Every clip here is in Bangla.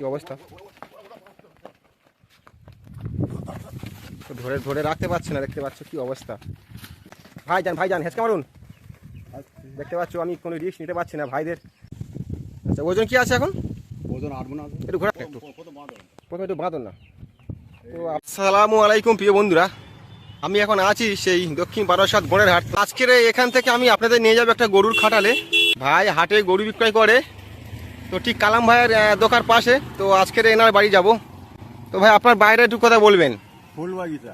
কি অবস্থা? ধরে ধরে রাখতে পারছে না দেখতে পাচ্ছ কি অবস্থা। ভাই যান ভাই যান হেঁচকে মারুন। দেখতে পাচ্ছ আমি কোনো রিস্ক নিতে পারছি না ভাইদের। আচ্ছা ওজন কি আছে এখন? ওজন একটু ঘোরা একটু। প্রথমে একটু বাঁধন না। তো আসসালামু আলাইকুম প্রিয় বন্ধুরা। আমি এখন আছি সেই দক্ষিণ বারাসাত গড়ের হাট। আজকের এখান থেকে আমি আপনাদের নিয়ে যাব একটা গরুর খাটালে। ভাই হাটে গরু বিক্রয় করে। তো ঠিক কালাম ভাইয়ের দোকান পাশে তো আজকের এনার বাড়ি যাব। তো ভাই আপনার বাইরে একটু কথা বলবেন। ফুল বাগিচা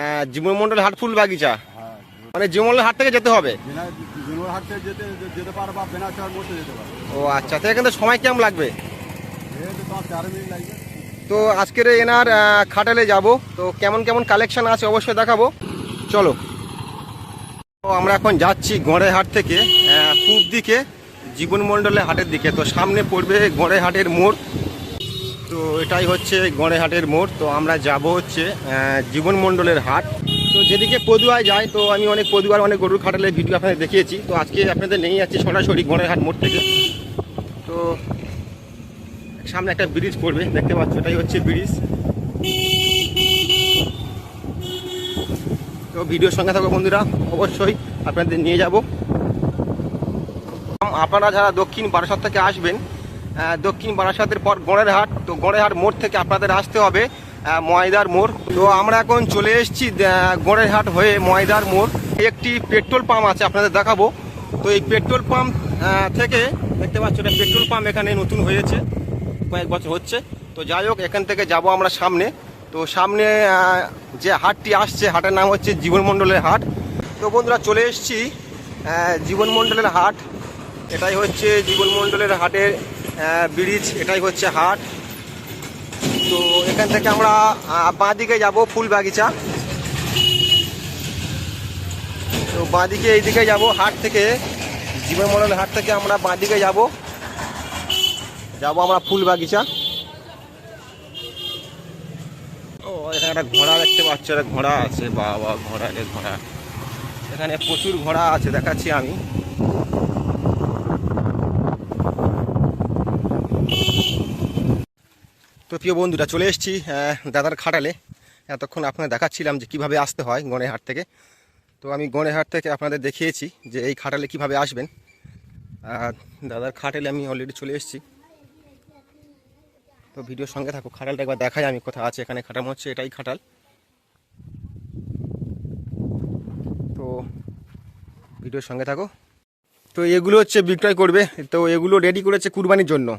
আহ, জীবন মন্ডল হাট ফুল বাগিচা হ্যাঁ মানে জীবনমন্ডল হাট থেকে যেতে হবে? বেনা জুনুর যেতে যেতে পারো বা বেনাচার মধ্যে যেতে পারো। ও আচ্ছা তো এখান সময় কেমন লাগবে? তো আজকের এনার খাটালে যাব। তো কেমন কেমন কালেকশন আছে অবশ্যই দেখাবো। চলো। তো আমরা এখন যাচ্ছি গড়ে হাট থেকে পূব দিকে। জীবন মণ্ডলের হাটের দিকে। তো সামনে পড়বে গড়ে হাটের মোড়। তো এটাই হচ্ছে গড়ে হাটের মোড়। তো আমরা যাব হচ্ছে আহ, জীবন মণ্ডলের হাট। তো যেদিকে পদুয়ায় যায় তো আমি অনেক পদুয়ার অনেক গরুর খাটালে ভিডিও আপনাদের দেখিয়েছি। তো আজকে আপনাদের নিয়ে যাচ্ছি সরাসরি গড়ে হাট মোড় থেকে। তো সামনে একটা ব্রিজ পড়বে দেখতে পাচ্ছ এটাই হচ্ছে ব্রিজ। তো ভিডিওর সঙ্গে থাকো বন্ধুরা অবশ্যই আপনাদের নিয়ে যাব। আপনারা যারা দক্ষিণ বারাসাত থেকে আসবেন দক্ষিণ বারাসাতের পর গড়ের হাট তো গড়ের হাট মোড় থেকে আপনাদের আসতে হবে ময়দার মোড়। তো আমরা এখন চলে এসেছি গড়ের হাট হয়ে ময়দার মোড়। একটি পেট্রোল পাম্প আছে আপনাদের দেখাবো। তো এই পেট্রোল পাম্প থেকে দেখতে পাচ্ছ এটা পেট্রোল পাম্প এখানে নতুন হয়েছে, কয়েক বছর হচ্ছে। তো যাই হোক, এখান থেকে যাব আমরা সামনে। তো সামনে যে হাটটি আসছে, হাটের নাম হচ্ছে জীবনমণ্ডলের হাট। তো বন্ধুরা, চলে এসেছি জীবনমণ্ডলের হাট। এটাই হচ্ছে জীবন মণ্ডলের হাটের ব্রিজ, এটাই হচ্ছে হাট। তো এখান থেকে আমরা বাঁ দিকে যাব ফুল বাগিচা তো বাঁ দিকে এইদিকে যাব, হাট থেকে, জীবন মণ্ডলের হাট থেকে আমরা বাঁ দিকে যাব। যাব আমরা ফুল বাগিচা ও, এখানে একটা ঘোড়া দেখতে পাচ্ছি, একটা ঘোড়া আছে। বাবা, ঘোড়া ঘোড়া। এখানে প্রচুর ঘোড়া আছে, দেখাচ্ছি আমি। তো প্রিয় বন্ধুরা, চলে এসেছি দাদার খাটালে। এতক্ষণ আপনাদের দেখাচ্ছিলাম যে কীভাবে আসতে হয় গণেহাট থেকে। তো আমি গণেহাট থেকে আপনাদের দেখিয়েছি যে এই খাটালে কীভাবে আসবেন। আর দাদার খাটালে আমি অলরেডি চলে এসেছি। তো ভিডিওর সঙ্গে থাকো খাটালটা একবার দেখাই আমি কোথায় আছে, এখানে খাটাল হচ্ছে এটাই খাটাল। তো ভিডিওর সঙ্গে থাকো। তো এগুলো হচ্ছে বিক্রয় করবে, তো এগুলো রেডি করেছে কুরবানির জন্য।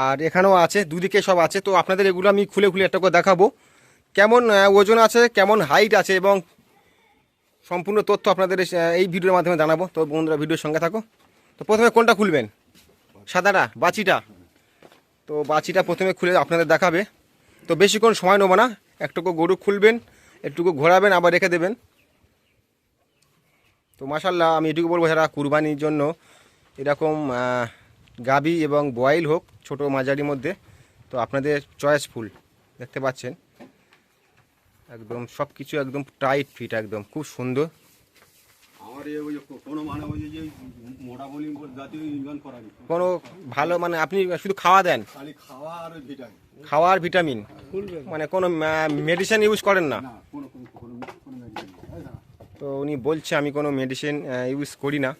আর এখানেও আছে, দুদিকে সব আছে। তো আপনাদের এগুলো আমি খুলে খুলে একটা করে দেখাবো। কেমন ওজন আছে, কেমন হাইট আছে এবং সম্পূর্ণ তথ্য আপনাদের এই ভিডিওর মাধ্যমে জানাব। তো বন্ধুরা, ভিডিওর সঙ্গে থাকো। তো প্রথমে কোনটা খুলবেন? সাদাটা, বাচিটা? তো বাচিটা প্রথমে খুলে আপনাদের দেখাবে। তো বেশিক্ষণ সময় নেব না, একটুকু গরু খুলবেন, একটুকু ঘোরাবেন, আবার রেখে দেবেন। তো মাসাল্লাহ আমি এটুকু বলব, যারা কুরবানির জন্য এরকম গাবি এবং বয়েল হোক ছোট মাঝারির মধ্যে। তো আপনাদের চয়েস ফুল দেখতে পাচ্ছেন? একদম সব কিছু একদম টাইট ফিট একদম খুব সুন্দর। কোনো মানে কোনো ভালো মানে আপনি শুধু খাওয়া দেন। খাওয়ার ভিটামিন মানে কোনো মেডিসিন ইউজ করেন না। তো উনি বলছে আমি কোনো মেডিসিন ইউজ করি না।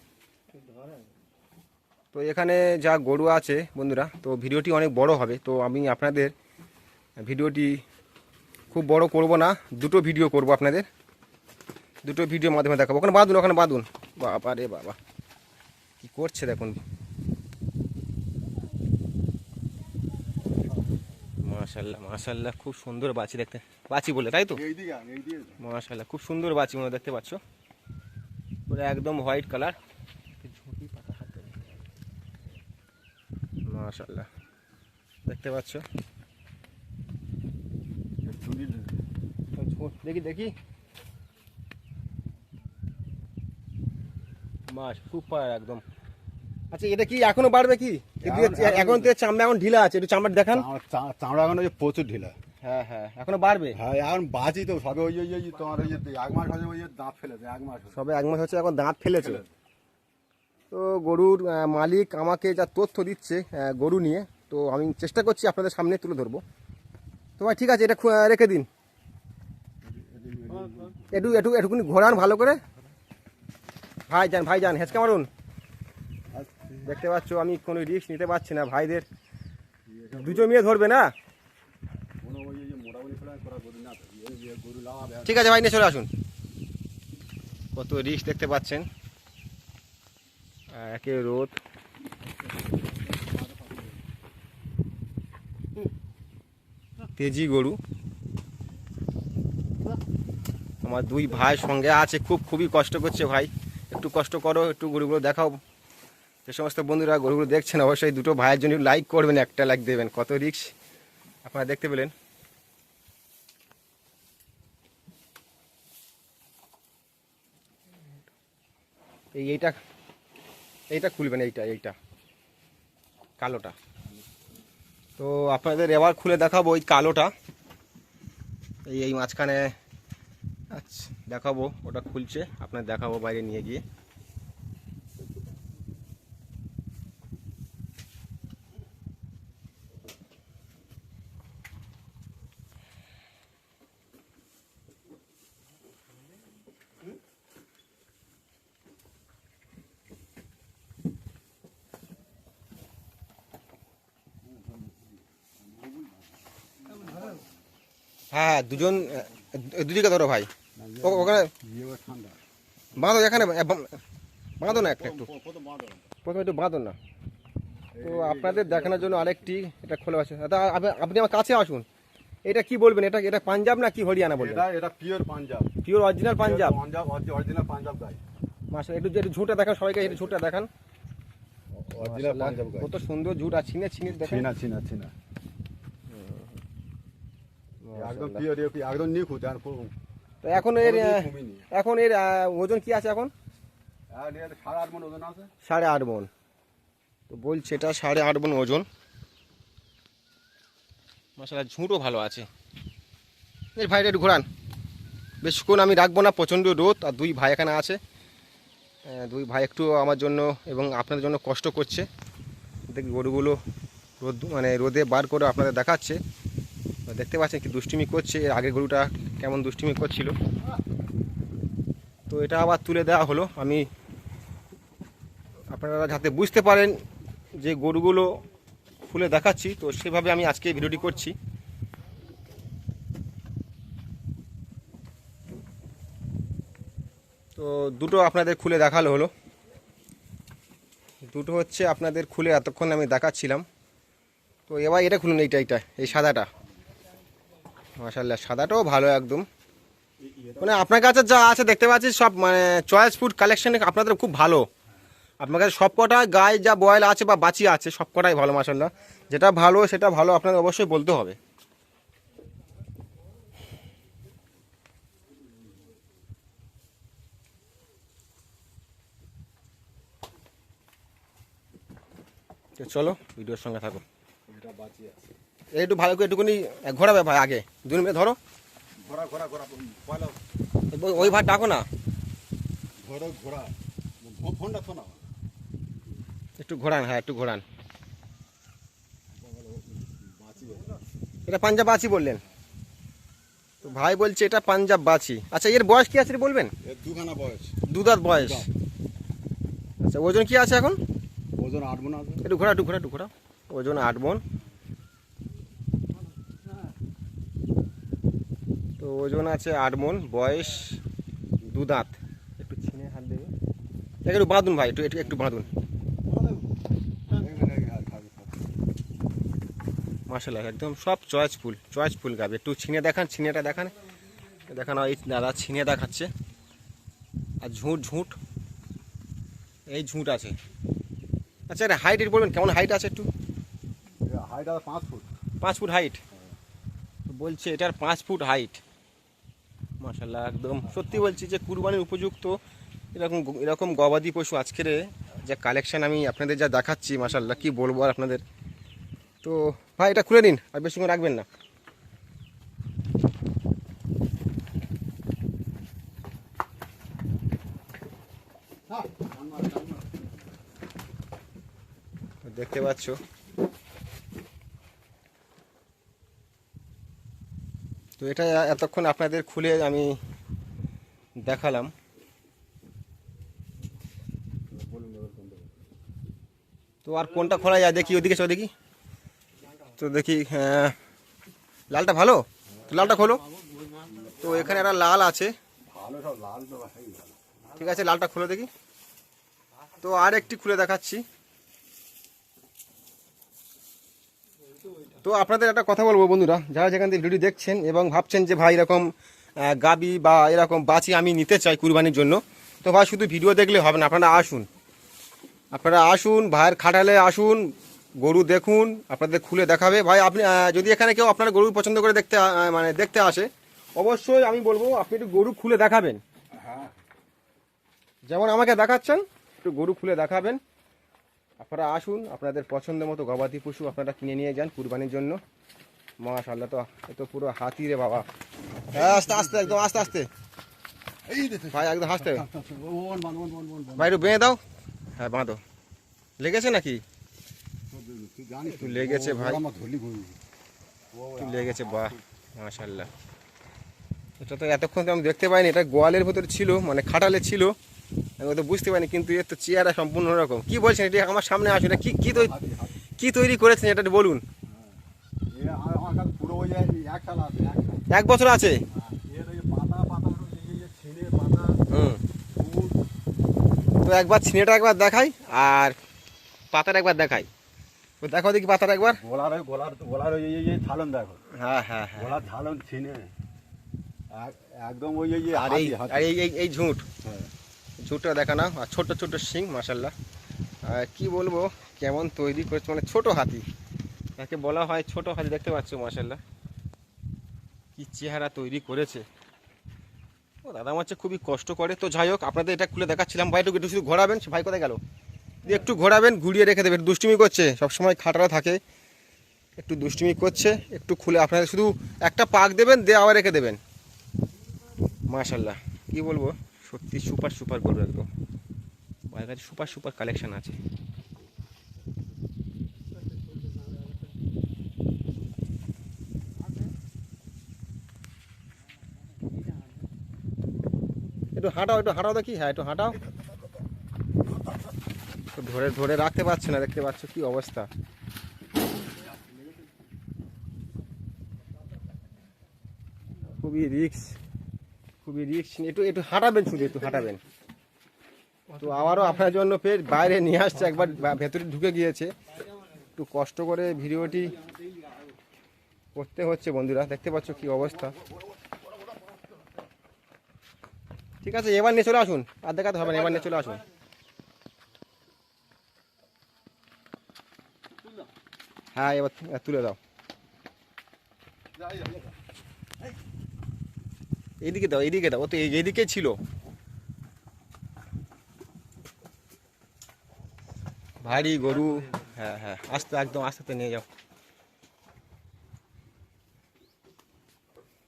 তো এখানে যা গরু আছে বন্ধুরা তো ভিডিওটি অনেক বড় হবে তো আমি আপনাদের ভিডিওটি খুব বড় করব না দুটো ভিডিও করব আপনাদের। দুটো ভিডিওর মাধ্যমে দেখাবো। ওখানে বাঁধুন ওখানে বাঁধুন। বাবা রে বাবা। কি করছে দেখুন। মাশাল্লাহ মাশাল্লাহ খুব সুন্দর বাছি দেখতে। বাছি বলে তাই তো? মাশাআল্লাহ খুব সুন্দর বাছি মনে দেখতে পাচ্ছ? পুরো একদম হোয়াইট কালার মাশাআল্লাহ। দেখতে পাচ্ছ? দেখি দেখি। মাস সুপার একদম। আচ্ছা এটা কি এখনও বাড়বে কি? এখন- তো চামড়া এখন ঢিলা আছে একটু চামড়া দেখান। চামড়া- এখন প্রচুর ঢিলা। হ্যাঁ হ্যাঁ এখনও বাড়বে? হ্যাঁ এখন বাঁচি তো সবে ওই ওই তোমার ওই এক মাস হচ্ছে ওই দাঁত ফেলেছে এক মাস সবে এক মাস হচ্ছে এখন দাঁত ফেলেছে। তো গরুর মালিক আমাকে যা তথ্য দিচ্ছে গরু নিয়ে, তো আমি চেষ্টা করছি আপনাদের সামনে তুলে ধরবো। তো ভাই, ঠিক আছে, এটা রেখে দিন। একটু একটু একটুখানি ঘোরান ভালো করে। ভাই যান ভাই যান, হেঁচকা মারুন। দেখতে পাচ্ছ, আমি কোনো রিস্ক নিতে পারছি না ভাইদের। দুটো মেয়ে ধরবে না? ঠিক আছে ভাই, নিয়ে চলে আসুন। কত রিস্ক দেখতে পাচ্ছেন। একে রোদ। তেজি গরু। আমার দুই ভাই সঙ্গে আছে, খুব খুবই কষ্ট করছে ভাই। একটু কষ্ট করো, একটু গরুগুলো দেখাও। যে সমস্ত বন্ধুরা গরুগুলো দেখছেন, অবশ্যই দুটো ভাইয়ের জন্য লাইক করবেন, একটা লাইক দেবেন। কত রিক্স আপনারা দেখতে পেলেন। এই এইটা এইটা খুলবেন, এইটা এইটা। কালোটা। তো আপনাদের এবার খুলে দেখাবো ওই কালোটা। এই এই মাঝখানে আচ্ছা দেখাবো, ওটা খুলছে। আপনার দেখাবো বাইরে নিয়ে গিয়ে। হ্যাঁ হ্যাঁ দুজন দুদিকে ধরো ভাই। ও- ওখানে বাঁধো এখানে বাঁধো না একটা একটু। প্রথমে একটু বাঁধো না। তো আপনাদের দেখানোর জন্য আরেকটি এটা খোলা আছে। দাদা আপনি- আপনি আমার কাছে আসুন। এটা কি বলবেন? এটা এটা পাঞ্জাব না কি হরিয়ানা বলবেন? এটা এটা pure Punjab. Pure original Punjab? Punjab original Punjab গাই মাসে একটু একটু ঝুঁটা দেখান সবাইকে একটু ঝুঁটা দেখান। অরিজিনাল পাঞ্জাব গাই কত সুন্দর ঝুট আর ছিনে ছিনে দেখেন। ছিনা ছিনা ছিনা। একদম পিওর একদম নিখুঁত আর পুরো- তো এখন এর। এখন এর ওজন কি আছে এখন? এর সাড়ে আট মন ওজন আছে। সাড়ে আট মন। তো বলছে এটা সাড়ে আট মন ওজন। মশলা ঝুঁটও ভালো আছে। এই ভাইটা একটু ঘোরান। বেশিক্ষণ আমি রাখব না প্রচণ্ড রোদ আর দুই ভাই এখানে আছে। দুই ভাই একটু আমার জন্য এবং আপনাদের জন্য কষ্ট করছে। দেখি গরুগুলো রোদ মানে রোদে বার করে আপনাদের দেখাচ্ছে। দেখতে পাচ্ছেন কি দুষ্টিমি করছে। এর আগের গরুটা কেমন দুষ্টিমি করছিল। তো এটা আবার তুলে দেওয়া হলো। আমি আপনারা যাতে বুঝতে পারেন যে গরুগুলো খুলে দেখাচ্ছি, তো সেভাবে আমি আজকে ভিডিওটি করছি। তো দুটো আপনাদের খুলে দেখাল হলো। দুটো হচ্ছে আপনাদের খুলে এতক্ষণ আমি দেখাচ্ছিলাম। তো এবার এটা খুলুন এইটা এইটা, এই সাদাটা। মাসাল্লাহ সাদাটাও ভালো একদম। মানে আপনার কাছে যা আছে দেখতে পাচ্ছি, সব মানে চয়েস ফুড কালেকশন আপনাদের খুব ভালো। আপনার কাছে সব কটা গায়ে যা বয়েল আছে বা বাঁচি আছে, সব কটাই ভালো মাসাল্লাহ যেটা ভালো, সেটা ভালো আপনাকে অবশ্যই বলতে হবে। চলো, ভিডিওর সঙ্গে থাকো এটা বাঁচি আছে। একটু ভালো করে একটুখানি ঘোরাবে ভাই আগে। দুই মিনিট ধরো। পয়লা ওই- ভাই ডাকো না। ফোনটা শোনা একটু ঘোরান হ্যাঁ একটু ঘোরান। এটা পাঞ্জাব বাছি বললেন। তো ভাই বলছে এটা পাঞ্জাব বাছি আচ্ছা এর বয়স কি আছে বলবেন? দুখানা বয়স। দুদাত বয়স। আচ্ছা ওজন কি আছে এখন? ওজন আট মন আছে। একটু ঘোরা একটু ঘোরা একটু ঘোরা ওজন আট মন। তো ওজন আছে আট মন বয়স দু দাঁত। একটু ছিনে হাত দেবে একটু বাঁধুন ভাই একটু একটু একটু বাঁধুন। মাসাল্লাহ একদম সব চয়েস ফুল চয়েস ফুল গাবে। একটু ছিনে দেখান ছিনেটা দেখান। দেখানো এই দাদা ছিনে দেখাচ্ছে। আর ঝুঁট ঝুঁট। এই ঝুঁট আছে। আচ্ছা এটা হাইট বলবেন কেমন হাইট আছে একটু? হাইট আছে পাঁচ ফুট। পাঁচ ফুট হাইট বলছে এটার পাঁচ ফুট হাইট মাসাল্লাহ একদম। সত্যি বলছি যে কুরবানির উপযুক্ত এরকম এরকম গবাদি পশু আজকের যে কালেকশন আমি আপনাদের যা দেখাচ্ছি মাসাল্লাহ কি বলব আর আপনাদের? তো ভাই, এটা খুলে নিন, আর বেশি রাখবেন না। দেখতে পাচ্ছ? তো এটা এতক্ষণ আপনাদের খুলে আমি দেখালাম। তো আর কোনটা খোলা যায় দেখি, ওদিকে চো দেখি। তো দেখি হ্যাঁ। লালটা ভালো? তো লালটা খোলো। তো এখানে একটা লাল আছে। ঠিক আছে, লালটা খুলে দেখি। তো আর একটি খুলে দেখাচ্ছি। তো আপনাদের একটা কথা বলব বন্ধুরা যারা যেখান থেকে ভিডিও দেখছেন এবং ভাবছেন যে ভাই এরকম গাবি বা এরকম বাছি আমি নিতে চাই কুরবানির জন্য তো ভাই শুধু ভিডিও দেখলে হবে না আপনারা আসুন। আপনারা আসুন ভাইয়ের খাটালে আসুন গরু দেখুন আপনাদের খুলে দেখাবে। ভাই আপনি যদি এখানে কেউ আপনার গরু পছন্দ করে দেখতে মানে দেখতে আসে অবশ্যই আমি বলব আপনি একটু গরু খুলে দেখাবেন। হ্যাঁ। যেমন আমাকে দেখাচ্ছেন একটু গরু খুলে দেখাবেন। আপনারা আসুন আপনাদের পছন্দ মতো গবাদি পশু আপনারা কিনে নিয়ে যান কুরবানির জন্য। মাশাল্লাহ তো এ তো পুরো হাতি রে বাবা। আস্তে আস্তে একদম আস্তে আস্তে। ভাই একদম হাসতে ওন ওন ওন ওন ভাই একটু বেঁধে দাও। হ্যাঁ বাঁধো। লেগেছে নাকি? একটু লেগেছে ভাই। একটু লেগেছে বাহ মাশাল্লাহ এটা তো এতক্ষণ তো আমি দেখতে পাইনি এটা গোয়ালের ভেতরে ছিল মানে খাটালে ছিল। আমি তো বুঝতে পারিনি কিন্তু এর তো চেয়ারা সম্পূর্ণ রকম কি বলছেন? এটা আমার সামনে আসুন এটা কি কি তৈরি কি তৈরি করেছেন এটা বলুন। এ আমার আমার পুরো ওই যে এক বছর আছে? পাতা পাতা এই পাতা হুম। তো একবার ছিনেটা একবার দেখাই আর পাতাটা একবার দেখাই। তো দেখো দেখি পাতাটা একবার। গোলার ওই গোলার গোলার ওই এই এই থালন দেখো। হ্যাঁ হ্যাঁ হ্যাঁ। গোলার থালন ছিনে। একদম ওই এই যে আর এই- এই ঝুঁট। হ্যাঁ। ঝুঁটটা দেখানো আর ছোট ছোট শিং মাসাল্লাহ কি বলব, কেমন তৈরি করেছে মানে ছোট হাতি। তাকে বলা হয় ছোট হাতি, দেখতে পাচ্ছ মাসাল্লাহ কি চেহারা তৈরি করেছে। ও, দাদা হচ্ছে খুবই কষ্ট করে। তো যাই হোক, আপনাদের এটা খুলে দেখাচ্ছিলাম। ভাইটুকু একটু শুধু ঘোরাবেন ভাই কোথায় গেল? একটু ঘোরাবেন, ঘুরিয়ে রেখে দেবেন। দুষ্টুমি করছে, সবসময় খাটারা থাকে। একটু দুষ্টুমি করছে, একটু খুলে আপনাদের শুধু একটা পাক দেবেন, দিয়ে আবার রেখে দেবেন। মাশাল্লাহ কি বলব? সত্যি সুপার সুপার গরু একদম। ভাইয়ের কাছে সুপার সুপার কালেকশন আছে। একটু হাঁটাও একটু হাঁটাও দেখি। হ্যাঁ একটু হাঁটাও। ধরে ধরে রাখতে পারছে না, দেখতে পাচ্ছ কি অবস্থা। খুবই রিক্স খুবই রিক্স একটু একটু হাঁটাবেন শুধু, একটু হাঁটাবেন। তো আবারও আপনার জন্য ফের বাইরে নিয়ে আসছে, একবার ভেতরে ঢুকে গিয়েছে। একটু কষ্ট করে ভিডিওটি করতে হচ্ছে বন্ধুরা, দেখতে পাচ্ছ কি অবস্থা। ঠিক আছে, এবার নিয়ে চলে আসুন, আর দেখাতে হবে না, এবার নিয়ে চলে আসুন। হ্যাঁ এবার এবার তুলে দাও। এইদিকে দাও এইদিকে দাও ও তো এইদিকে ছিল। ভারী গরু। হ্যাঁ হ্যাঁ আস্তে একদম আস্তে আস্তে নিয়ে যাও।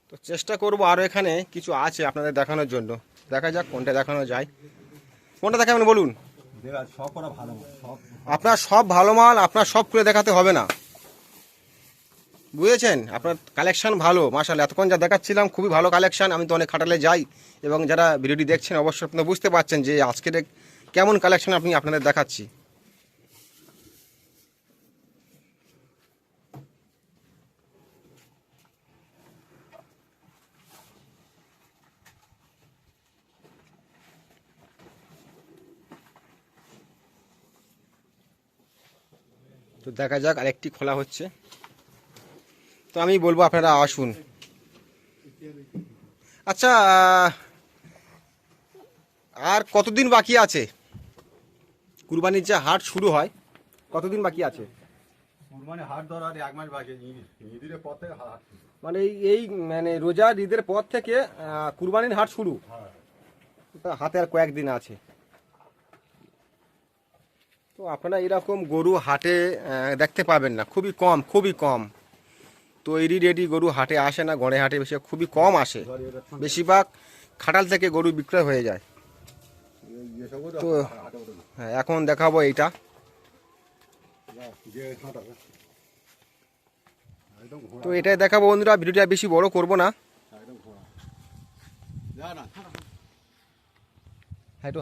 তো চেষ্টা করব আরও এখানে কিছু আছে আপনাদের দেখানোর জন্য। দেখা যাক কোনটা দেখানো যায়। কোনটা দেখাবেন বলুন? দেখা সব করা ভালো সব আপনার সব ভালো মাল আপনার সব খুলে দেখাতে হবে না। বুঝেছেন? আপনার কালেকশান ভালো মাসাল এতক্ষণ যা দেখাচ্ছিলাম, খুবই ভালো কালেকশন আমি তো অনেক খাটালে যাই এবং যারা ভিডিওটি দেখছেন, অবশ্যই আপনারা বুঝতে পারছেন যে আজকের কেমন কালেকশান আপনি আপনাদের দেখাচ্ছি। তো দেখা যাক, আরেকটি খোলা হচ্ছে। তো আমি বলব আপনারা আসুন। আচ্ছা আর কতদিন বাকি আছে? কুরবানির যে হাট শুরু হয় কতদিন বাকি আছে? কুরবানি হাট ধর আর এক মাস বাকি ঈদের পথে হাট। মানে এই মানে রোজার ঈদের পর থেকে কুরবানির হাট শুরু? হ্যাঁ। হাতে আর কয়েকদিন আছে। তো আপনারা এরকম গরু হাটে দেখতে পাবেন না। খুবই কম খুবই কম। তৈরি রেডি গরু হাটে আসে না, গড়ে হাটে বেশি, খুবই কম আসে বেশিরভাগ খাটাল থেকে গরু বিক্রয় হয়ে যায় তো-। হ্যাঁ এখন দেখাবো এইটা তো এটাই দেখাবো বন্ধুরা, ভিডিওটা বেশি বড় করব না হ্যাঁ?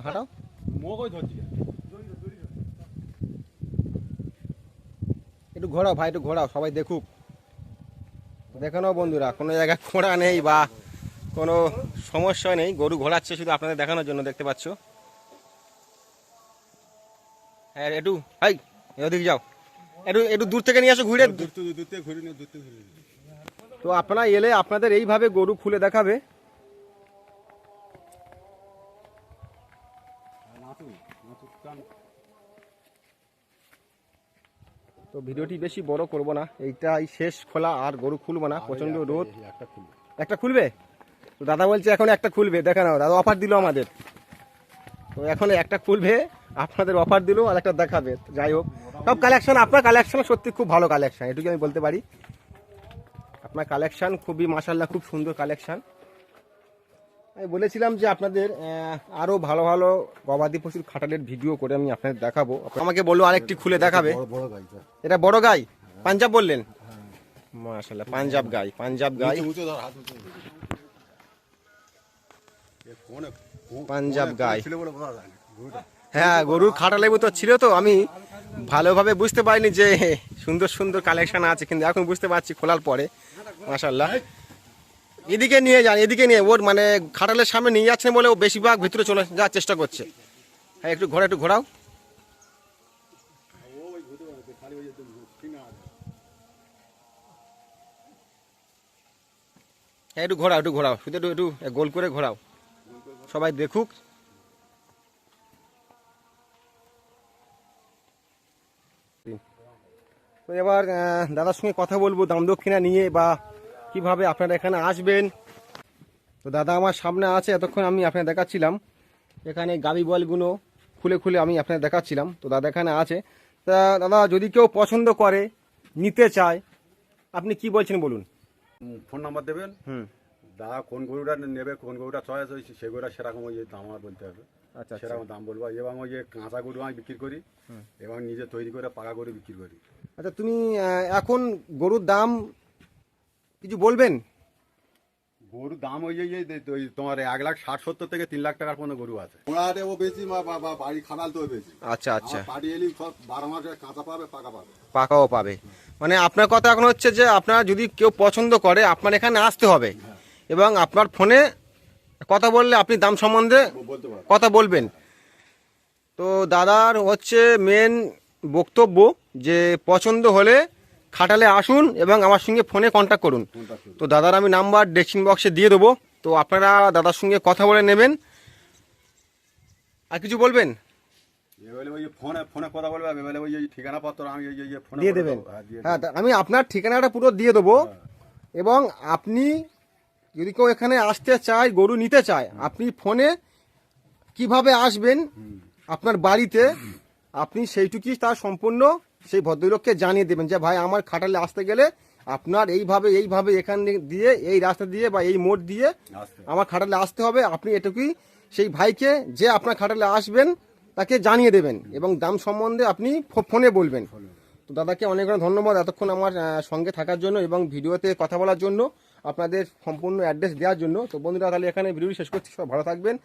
একটু ঘোরাও, ভাই, একটু ঘোরাও, সবাই দেখুক দেখানো বন্ধুরা কোনো জায়গায় খোঁড়া নেই বা কোনো সমস্যা নেই। গরু ঘোরাচ্ছে শুধু আপনাদের দেখানোর জন্য দেখতে পাচ্ছ? হ্যাঁ একটু হাই এদিকে যাও। একটু একটু দূর থেকে নিয়ে আসো ঘুরে। তো আপনারা এলে আপনাদের এইভাবে গরু খুলে দেখাবে। তো ভিডিওটি বেশি বড় করব না। এইটাই শেষ খোলা আর গরু খুলবো না প্রচণ্ড রোদ। একটা খুলবে। একটা খুলবে? তো দাদা বলছে এখন একটা খুলবে দেখে নাও দাদা অফার দিল আমাদের। তো এখন একটা খুলবে আপনাদের অফার দিল আর একটা দেখাবে যাই হোক। সব কালেকশন আপনার কালেকশন সত্যি খুব ভালো কালেকশন এটুকু আমি বলতে পারি। আপনার কালেকশন খুবই মাসাল্লাহ খুব সুন্দর কালেকশন আমি বলেছিলাম যে আপনাদের আহ, আরও ভালো ভালো গবাদি পশুর খাটালের ভিডিও করে আমি আপনাদের দেখাবো। আমাকে বলল আরেকটি খুলে দেখাবে। এটা বড় গাই? পাঞ্জাব বললেন? মাশাল্লাহ পাঞ্জাব গাই পাঞ্জাব গাই। পাঞ্জাব গাই। হ্যাঁ গরুর খাটা লেবু তো ছিল তো আমি ভালোভাবে বুঝতে পারিনি যে সুন্দর সুন্দর কালেকশন আছে কিন্তু এখন বুঝতে পারছি খোলার পরে। মাশাল্লাহ এদিকে নিয়ে যান, এদিকে নিয়ে। ওর মানে খাটালের সামনে নিয়ে যাচ্ছেন বলে ও বেশিরভাগ ভিতরে চলে যাওয়ার চেষ্টা করছে। হ্যাঁ একটু ঘোরা, একটু ঘোরাও। হ্যাঁ একটু ঘোরাও একটু ঘোরাও। শুধু একটু একটু গোল করে ঘোরাও। সবাই দেখুক। এবার দাদার সঙ্গে কথা বলব, দাম দক্ষিণা নিয়ে বা কীভাবে আপনারা এখানে আসবেন? তো দাদা আমার সামনে আছে এতক্ষণ আমি আপনার দেখাচ্ছিলাম। এখানে গাবি বলগুলো খুলে খুলে আমি আপনার দেখাচ্ছিলাম। তো দাদা এখানে আছে। তা দাদা যদি কেউ পছন্দ করে নিতে চায় আপনি কি বলছেন বলুন? ফোন নাম্বার দেবেন? হুম। দাদা কোন গরুটা নেবে কোন গরুটা চয়েস হয়েছে সে গরুটা সেরকম ওই দাম আমার বলতে হবে। আচ্ছা আচ্ছা। সেরকম দাম বলব। এবং ওই যে কাঁচা গরু আমি বিক্রি করি এবং নিজে তৈরি করে পাকা গরু বিক্রি করি। আচ্ছা তুমি এখন গরুর দাম কিছু বলবেন? গরুর দাম ওই যে ওই তোমার এক লাখ ষাট সত্তর থেকে তিন লাখ টাকার পর্যন্ত গরু আছে। ওনারে ও বেশি বাড়ি খানাল তো বেশি। আচ্ছা আচ্ছা। এলি সব বারো মাসে কাঁচা পাবে পাকা পাবে। পাকাও পাবে। মানে আপনার কথা এখন হচ্ছে যে আপনার যদি কেউ পছন্দ করে আপনার এখানে আসতে হবে। এবং আপনার ফোনে কথা বললে আপনি দাম সম্বন্ধে বলতে কথা বলবেন। তো দাদার হচ্ছে মেন বক্তব্য যে পছন্দ হলে খাটালে আসুন এবং আমার সঙ্গে ফোনে কন্ট্যাক্ট করুন। তো দাদার আমি নাম্বার ডেস্কিং বক্সে দিয়ে দেবো। তো আপনারা দাদার সঙ্গে কথা বলে নেবেন। আর কিছু বলবেন? ওই ফোনে ফোনে কথা বলবে এবারে ওই যে আমি ওই যে- যে ফোনে দিয়ে দেবেন। হ্যাঁ, হ্যাঁ আমি আপনার ঠিকানাটা পুরো দিয়ে দেবো। এবং আপনি যদি কেউ এখানে আসতে চায় গরু নিতে চায় আপনি ফোনে কীভাবে আসবেন আপনার বাড়িতে আপনি সেইটুকুই তার সম্পূর্ণ সেই ভদ্রলোককে জানিয়ে দেবেন যে ভাই আমার খাটালে আসতে গেলে আপনার এইভাবে এইভাবে এখান দিয়ে এই রাস্তা দিয়ে বা এই মোড় দিয়ে আমার খাটালে আসতে হবে। আপনি এটুকুই সেই ভাইকে যে আপনার খাটালে আসবেন তাকে জানিয়ে দেবেন এবং দাম সম্বন্ধে আপনি ফোনে বলবেন। তো দাদাকে অনেক অনেক ধন্যবাদ এতক্ষণ আমার সঙ্গে থাকার জন্য এবং ভিডিওতে কথা বলার জন্য আপনাদের সম্পূর্ণ অ্যাড্রেস দেওয়ার জন্য। তো বন্ধুরা তাহলে এখানে ভিডিও শেষ করছি। সব ভালো থাকবেন।